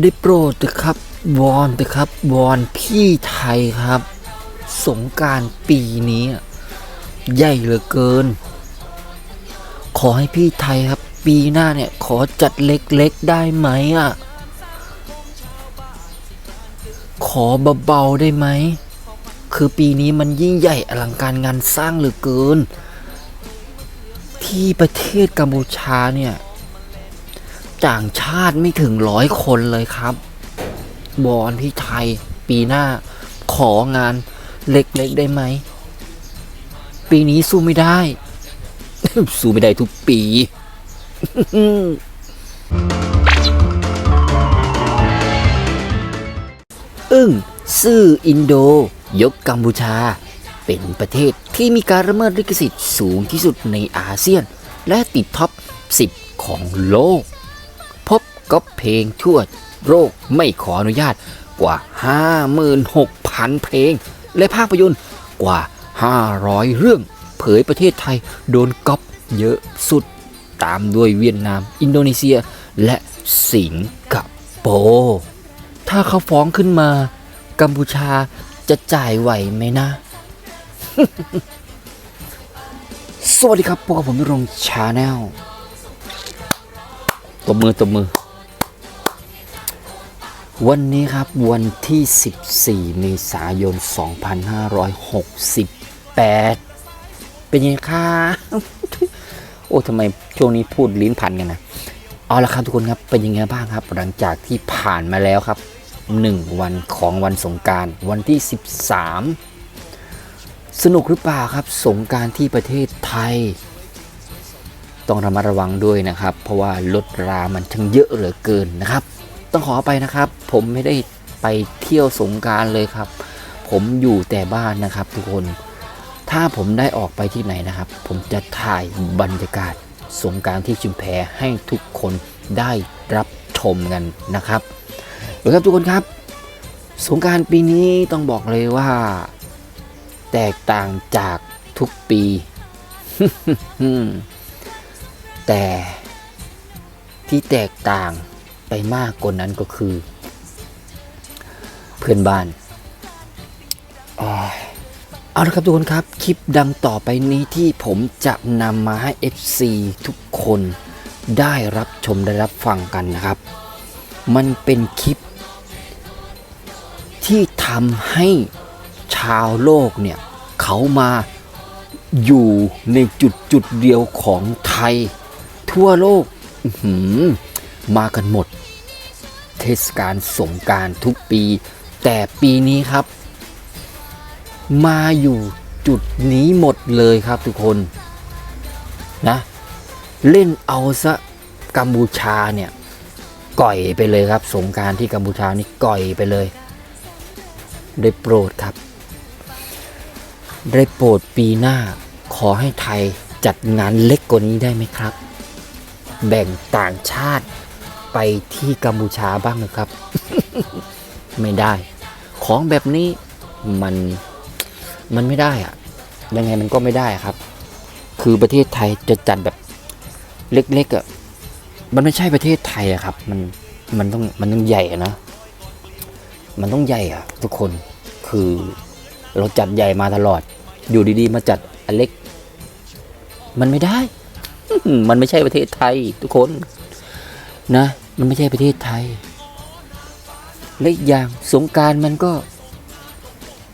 ได้โปรดเถอะครับวอนเถอะครับวอนพี่ไทยครับ สงการปีนี้ ใหญ่เหลือเกิน ขอให้พี่ไทยครับ ปีหน้าเนี่ย ขอจัดเล็กๆได้ไหมอะ ขอเบาๆได้ไหม คือปีนี้มันยิ่งใหญ่อลังการงานสร้างเหลือเกิน ที่ประเทศกัมพูชาเนี่ย ต่างชาติไม่ถึงร้อยคนเลยครับ บอนพี่ไทยปีหน้าของานเล็กๆได้ไหม ปีนี้สู้ไม่ได้ สู้ไม่ได้ทุกปีอึ้งซื่ออินโด ยกกัมพูชา เป็นประเทศที่มีการละเมิดลิขสิทธิ์สูงที่สุดในอาเซียน และติดท็อป 10 ของโลก ก๊อปเพลงทั่วโลกไม่ขออนุญาตกว่า 56,000 เพลง และภาพยนตร์กว่า 500 เรื่อง เผยประเทศไทยโดนก๊อปเยอะสุด ตามด้วยเวียดนาม อินโดนีเซีย และสิงคโปร์ถ้าเขาฟ้องขึ้นมา กัมพูชาจะจ่ายไหวไหมนะ สวัสดีครับพวกผมนรงชาแนลตบมือตบมือ วันนี้ครับวันที่ 14 เมษายน 2568 เป็นยังไงครับโอ้ทำไมช่วงนี้พูดลิ้นพันกันนะ เอาละครับทุกคนครับเป็นยังไงบ้างครับ หลังจากที่ผ่านมาแล้วครับ 1 วันของวันสงการวันที่ 13 สนุกหรือเปล่าครับ สงการที่ประเทศไทย ต้องระมัดระวังด้วยนะครับ เพราะว่ารถรามันช่างเยอะเหลือเกินนะครับ ต้องขอไปนะครับ ผมไม่ได้ไปเที่ยวสงการเลยครับ ผมอยู่แต่บ้านนะครับทุกคน ถ้าผมได้ออกไปที่ไหนนะครับ ผมจะถ่ายบรรยากาศสงการที่ชุมแพให้ทุกคนได้รับชมกันนะครับโอเคครับทุกคนครับ สงการปีนี้ต้องบอกเลยว่า แตกต่างจากทุกปี แต่ที่แตกต่าง ไปมากกว่านั้นก็คือ เพื่อนบ้านเอาละครับทุกคนครับ คลิปดังต่อไปนี้ที่ผมจะนำมาให้ FC ทุกคนได้รับชมได้รับฟังกันนะครับ มันเป็นคลิป ที่ทำให้ชาวโลกเนี่ยเขามาอยู่ในจุดจุดเดียวของไทย ทั่วโลกอื มากันหมด เทศกาลสงการทุกปี แต่ปีนี้ครับ มาอยู่จุดนี้หมดเลยครับทุกคนนะเล่นเอาซะกัมพูชาเนี่ยก่อยไปเลยครับ สงการที่กัมพูชานี่ก่อยไปเลย ได้โปรดครับ ได้โปรดปีหน้าขอให้ไทยจัดงานเล็กกว่านี้ได้ไหมครับ แบ่งต่างชาติ ไปที่กัมพูชาบ้างนะครับ ไม่ได้ ของแบบนี้มันมันไม่ได้อะยังไงมันก็ไม่ได้ครับ คือประเทศไทยจะจัดแบบเล็กๆอะมันไม่ใช่ประเทศไทยอะครับ มันมันต้องมันต้องใหญ่นะ มันต้องใหญ่อะทุกคนคือเราจัดใหญ่มาตลอด อยู่ดีๆ มาจัดอันเล็ก มันไม่ได้ มันไม่ใช่ประเทศไทยทุกคนนะ มันไม่ใช่ประเทศไทย และอีกอย่างสงการมันก็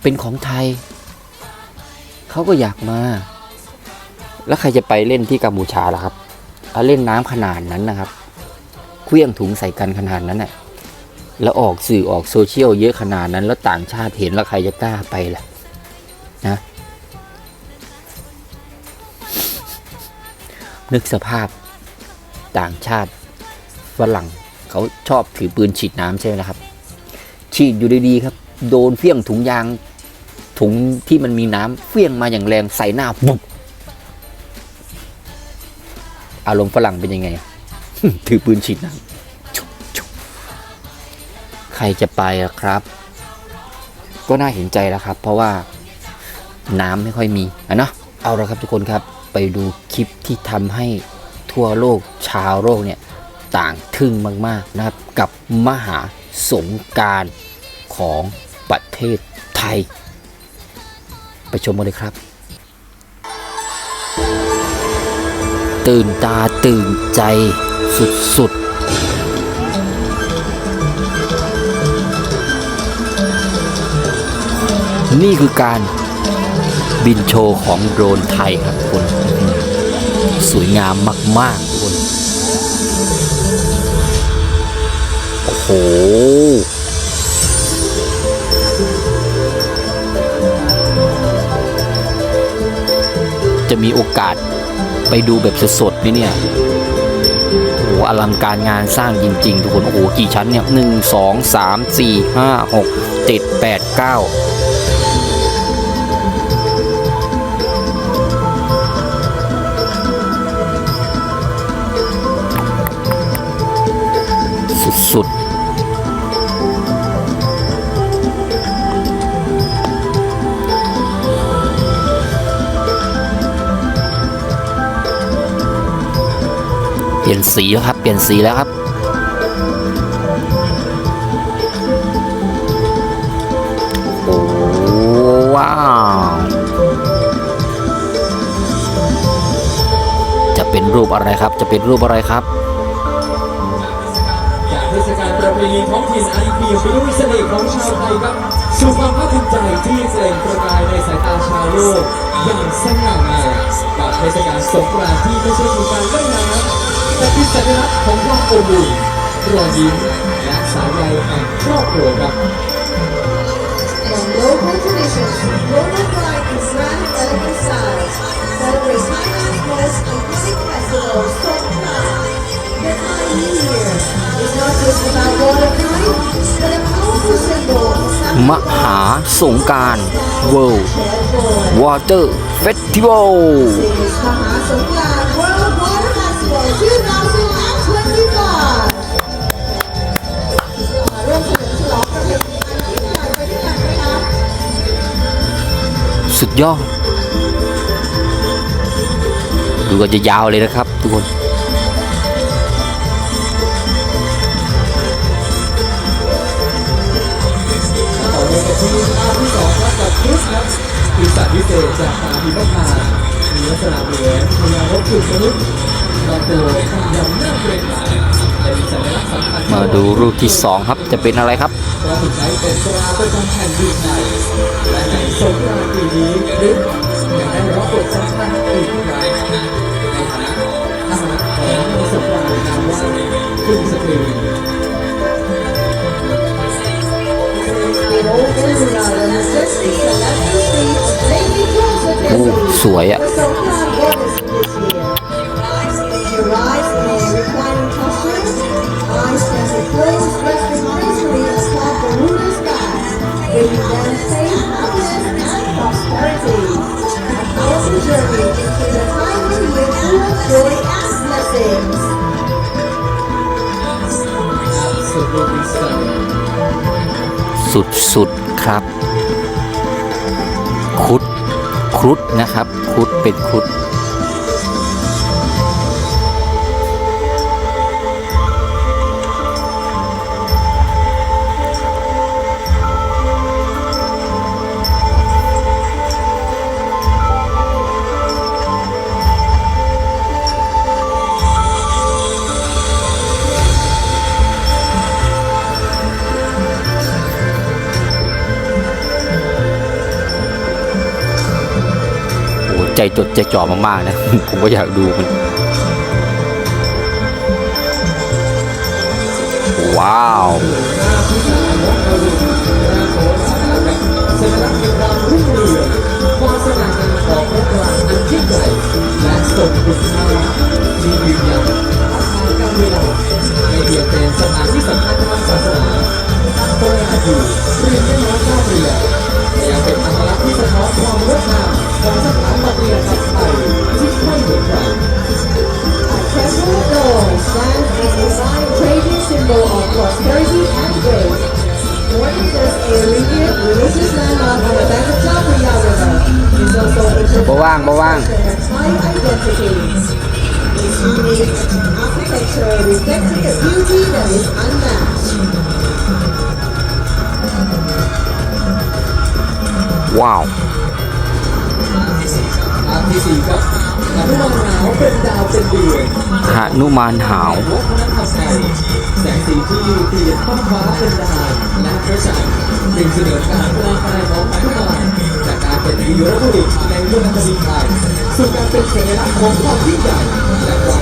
เป็นของไทย เขาก็อยากมา แล้วใครจะไปเล่นที่กัมพูชาล่ะครับเอาเล่นน้ำขนาดนั้นนะครับเคลื่องถุงใส่กันขนาดนั้นน่ะแล้วออกสื่อออกโซเชียลเยอะขนาดนั้น แล้วต่างชาติเห็นแล้วใครจะกล้าไปล่ะนะนึกสภาพต่างชาติ ฝรั่งเขาชอบถือปืนฉีดน้ำใช่ไหมครับ ฉีดอยู่ดีๆครับ โดนเฟี้ยงถุงยาง ถุงที่มันมีน้ำเฟี้ยงมาอย่างแรงใส่หน้าบุบอารมณ์ฝรั่งเป็นยังไง ถือปืนฉีดน้ำใครจะไปอะครับ ก็น่าเห็นใจแล้วครับ เพราะว่าน้ำไม่ค่อยมีอะเนาะเอาละครับทุกคนครับ ไปดูคลิปที่ทำให้ทั่วโลกชาวโลกเนี่ย ต่างทึ่งมากๆนะครับกับมหาสงการของประเทศไทย ไปชมกันเลยครับ ตื่นตาตื่นใจสุด ๆนี่คือการบินโชว์ของโดรนไทยครับทุกคนสวยงามมากๆทุกคน จะมีโอกาสไปดูแบบสดๆไหมเนี่ยโอ้โหอลังการงานสร้างจริง ๆ ทุกคน โอ้โหกี่ชั้นเนี่ยหนึ่งสองสามสี่ห้าหกเจ็ดแปดเก้า ลี่ยนสีแล้วครับ เปลี่ยนสีแล้วครับ โอ้ว้าว จะเป็นรูปอะไรครับ จะเป็นรูปอะไรครับจากเทศกาลประเพณีท้องถิ่นอันเปี่ยมไปด้วยเสน่ห์ของชาวไทยครับสู่ความภาคภูมิใจที่เปล่งประกายในสายตาชาวโลกอย่างสง่างามกับเทศกาลสงกรานต์ที่ไม่ใช่เพียงการเล่นน้ำ แต่เป็นสัญลักษณ์ของความอบอุ่นรอยยิ้มและสายใยแห่งครอบครัวครับ From local traditions, global pride in grand elegant styles, celebrates Thailand's most iconic festival, Songkran. The Thai New Year is not just about water time, but a powerful symbol of มหาสงกราร World Water Festival This Maha Songkran World สุดยอด ดูกันจะยาวเลยนะครับ ทุกคน ต่อเนื่องกันที่ภาพที่สองครับกับคริสครับคือสัตว์พิเศษจากตาพิมพานมีลักษณะเหมือนพญารบจุดมนุษย์ลำตัวทำยำหน้าเกรงขามเป็นสัญลักษณ์สำคัญมาดูรูปที่2ครับจะเป็นอะไรครับ เราถูกใช้เป็นตราประจำแผ่นดินไทยและในสงกรานต์ปีนี้คริสยังได้รับบทสำคัญอีกครั้งในฐานะทหารของสงกรานต์นามว่าคุณสตรีโอ้สวยอะ James. So สุดสุดครับ คุดครุดนะครับครุดเป็นครุ จะจ่อมากๆนะ ผมก็อยากดูมัน sanctuary reflecting a beauty that is unmatched. ว้าวตาตีสีครับนุมานหาวเป็นดาวเป็นดือนหนุมานหาวแสงสีที่ตีท้องฟ้าเป็นดาวและพระจันทร์เป็นเสน่ห์การพลางกายของหนุมานจากการเป็นวีรบุรุในเรื่องภาษาไทยสู่การเป็นสัญลักษณ์ของความยิ่ใหญ่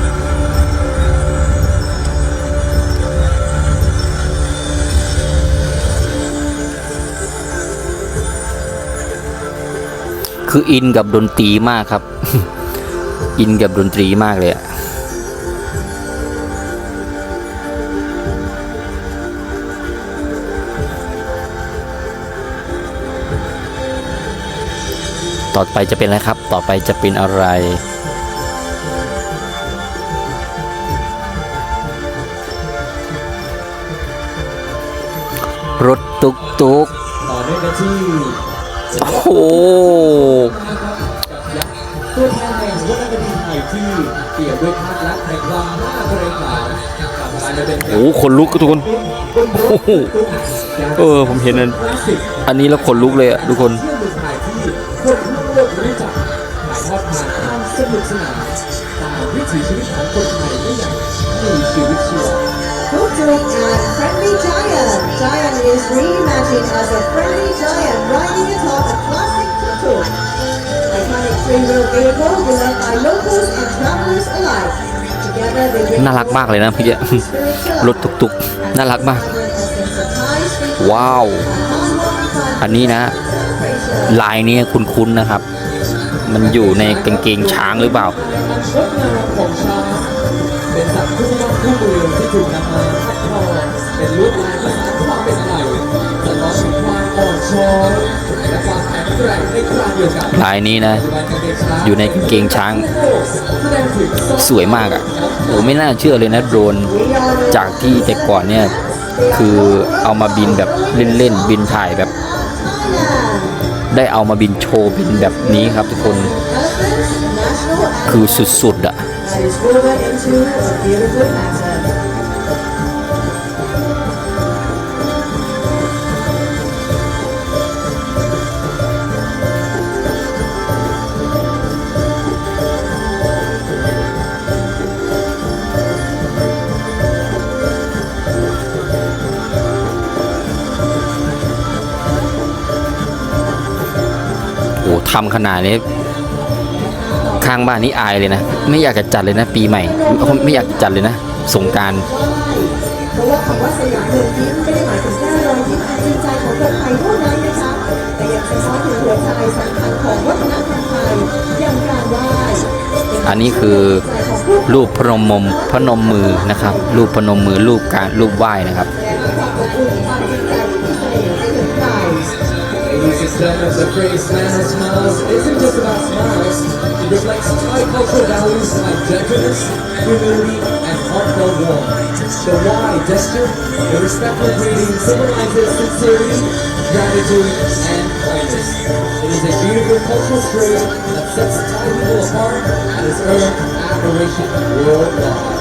คืออินกับดนตรีมากครับ อินกับดนตรีมากเลยอะต่อไปจะเป็นอะไรครับ ต่อไปจะเป็นอะไร รถตุกตุกต่อเนื่องกันที่ โอ้โหตัวแทนแห่งวรรณคดีไทยที่เปลี่ยนด้วยภาพลักษณ์แห่งความน่าเกรงขามกับการดำเนินโอ้โหขนลุกทุกคนโอ้โหเออผมเห็นอันอันนี้แล้วขนลุกเลยอะทุกคนสนุกสนานตามวิถีชีวิตของคนไทยได้อย่างมีชีวิตชีวา Featuring a friendly giant. Giant is reimagined as a friendly giant riding atop a classic tuk-tuk. Iconic three-wheel vehicle beloved by locals and travelers alike. น่ารักมากเลยนะเมื่อกี้รถตุกๆ น่ารักมาก ว้าว อันนี้นะ ลายนี้คุ้นๆนะครับ มันอยู่ในกางเกงช้างหรือเปล่า งดงามของช้างเป็นสัตว์คู่บ้านคู่เมือที่ถูกนำมาคัดทอเป็นลวดลายภาษานความเป็นไทยสะท้อนถึงความอ่อนช้อยและความแข็งแกร่งในคราเดียวกันลายนี้นะ อยู่ในกางเกงช้าง สวยมากอะ่ะโอ้ไม่น่าเชื่อเลยนะโดรนจากที่แต่ก่อนเนี่ยคือเอามาบินแบบเล่นๆบินถ่ายแบบ ได้เอามาบินโชว์บินแบบนี้ครับทุกคน คือสุดๆอะ่ะ is woven into a beautiful pattern. โอ้ทำขนาดนี้างบ้านนี่อายเลยนะ ไม่อยากจะจัดเลยนะ ปีใหม่ ไม่อยากจัดเลยนะ สงการเพราะว่าคำว่าสยามเมืองยิ้มไม่ได้หมายถึงแค่รอยยิ้มอันจริงใจของคนไทยเท่านั้นนะคะแต่ยังสะท้อนถึงหัวใจสำคัญของวัฒนธรรมไทยอย่างการไหว้อันนี้คือรูปพนมมพนมมือนะครับ รูปพนมมือรูปการรูปไหว้นะครับ Ladies and gentlemen, the phrase man of smiles isn't just about smiles. It reflects high cultural values like gentleness, humility, and heartfelt warmth. The Y gesture, the respectful greeting, symbolizes sincerity, gratitude, and kindness. It is a beautiful cultural trait that sets Thai people apart and has earned admiration worldwide.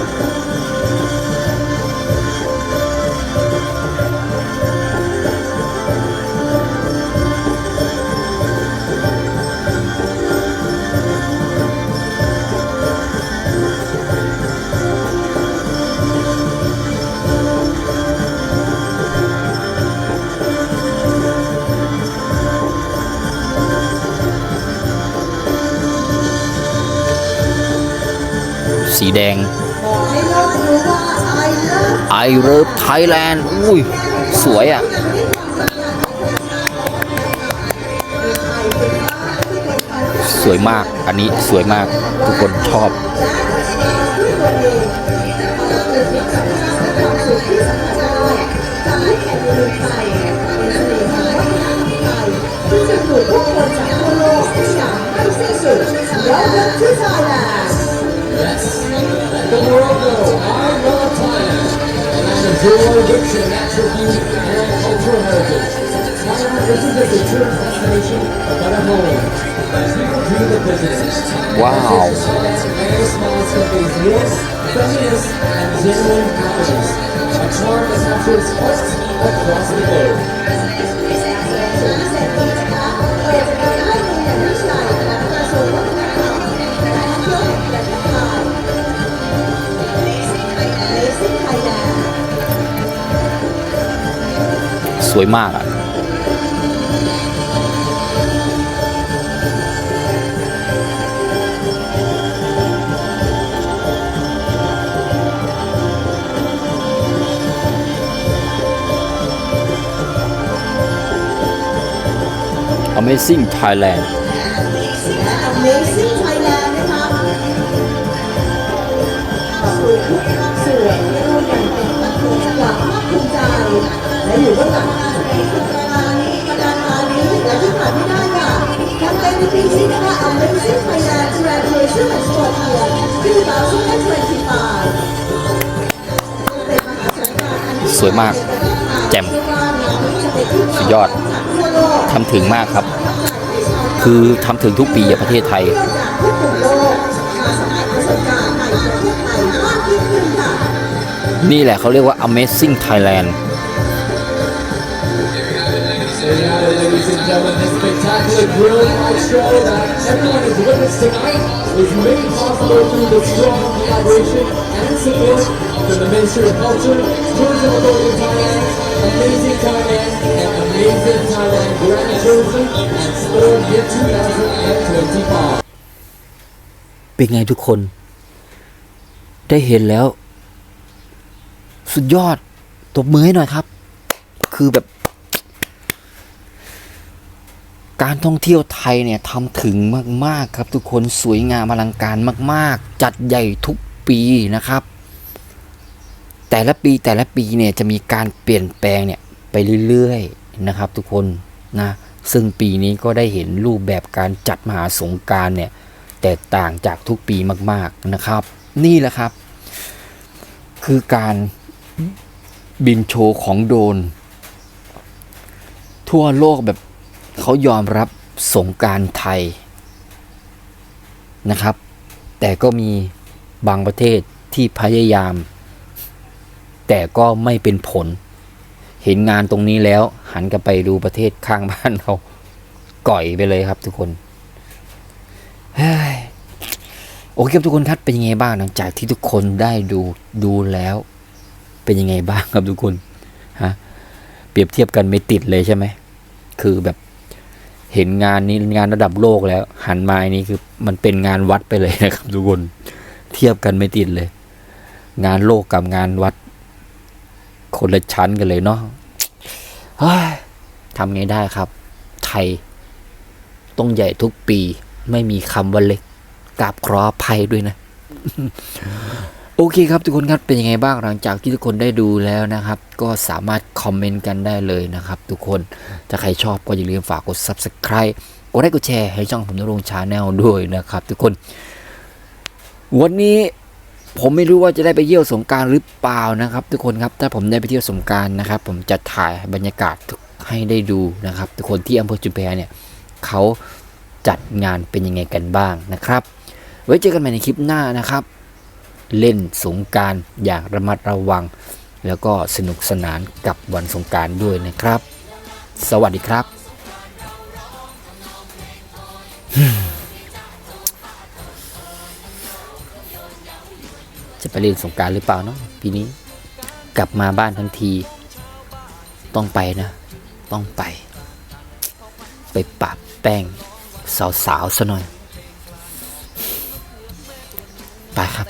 สีแดง I love Thailand อุ้ย สวยอะ่ะ สวยมาก อันนี้สวยมาก ทุกคนชอบ ที่จะถูกผู้คนจากทั่วโลก Racers, welcome to Thailand. Yes. The Morocco, I love Thailand. And I enjoy rich and natural beauty and cultural heritage. Thailand isn't just a tourist destination, but a home. People dream of visiting. Wow. Very small companies, yes, feminist and genuine happiness. A charm that captures hearts across the globe. สวยมากอะ Amazing Thailand สวยมาก แจ่มสุดยอดทำถึงมากครับ คือทำถึงทุกปีอะประเทศไทยเที่ากทุกมุมโลกมาสถานประเทศไทยนี่แหละเขาเรียกว่า Amazing Thailand you have it, ladies and gentlemen, this spectacular grill light show that everyone has witnessed tonight is made possible through the strong collaboration and support from the Ministry of Culture, Tourism Authority of Thailand, Amazing Thailand, and Amazing Thailand Grand Tourism and Sport Year 2025. เป็นไงทุกคน ได้เห็นแล้ว สุดยอดตบมือให้หน่อยครับ คือแบบ การท่องเที่ยวไทยเนี่ยทำถึงมาก ๆ ครับทุกคนสวยงามอลังการมาก ๆ จัดใหญ่ทุกปีนะครับ แต่ละปีแต่ละปีเนี่ยจะมีการเปลี่ยนแปลงเนี่ยไปเรื่อยๆนะครับ ทุกคนนะซึ่งปีนี้ก็ได้เห็นรูปแบบการจัดมหาสงการเนี่ยแตกต่างจากทุกปีมาก ๆนะครับ นี่แหละครับ คือการบินโชว์ของโดน ทั่วโลกแบบเขายอมรับสงการไทยนะครับ แต่ก็มีบางประเทศที่พยายาม แต่ก็ไม่เป็นผล เห็นงานตรงนี้แล้ว หันกลับไปดูประเทศข้างบ้านเราก่อยไปเลยครับทุกคนโอเคครับทุกคนครับเป็นยังไงบ้างหลังจากที่ทุกคนได้ดูดูแล้ว เป็นยังไงบ้างครับทุกคนฮะเปรียบเทียบกันไม่ติดเลยใช่ไหมคือแบบเห็นงานนี้งานระดับโลกแล้ว หันมาอันนี้คือมันเป็นงานวัดไปเลยนะครับทุกคน เทียบกันไม่ติดเลย งานโลกกับงานวัด คนละชั้นกันเลยเนาะทำไงได้ครับ ไทย ต้องใหญ่ทุกปี ไม่มีคำว่าเล็กกราบขออภัยด้วยนะ โอเคครับทุกคนครับเป็นยังไงบ้างหลังจากที่ทุกคนได้ดูแล้วนะครับ ก็สามารถคอมเมนต์กันได้เลยนะครับ ทุกคนถ้าใครชอบก็อย่าลืมฝากกด subscribe กดไลค์กดแชร์ให้ช่องผมนรงชาแนลด้วยนะครับ ทุกคน วันนี้ ผมไม่รู้ว่าจะได้ไปเยี่ยวสงการหรือเปล่านะครับ ทุกคนครับถ้าผมได้ไปเที่ยวสงการนะครับ ผมจะถ่ายบรรยากาศให้ได้ดูนะครับ ทุกคนที่อำเภอจุฬาเนี่ยเขาจัดงานเป็นยังไงกันบ้างนะครับ ไว้เจอกันใหม่ในคลิปหน้านะครับ เล่นสงการอย่างระมัดระวัง แล้วก็สนุกสนานกับวันสงการด้วยนะครับ สวัสดีครับ เล่นสงการหรือเปล่าเนาะปีนี้กลับมาบ้านทั้งที ต้องไปนะ ต้องไป ไปปะแป้งสาวๆซะหน่อย ไปครับ